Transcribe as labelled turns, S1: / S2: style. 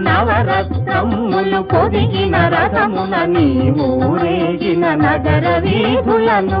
S1: నవరత్నములు పొదిగిన రథమున నీ ఊరేగిన నగర వీధులను.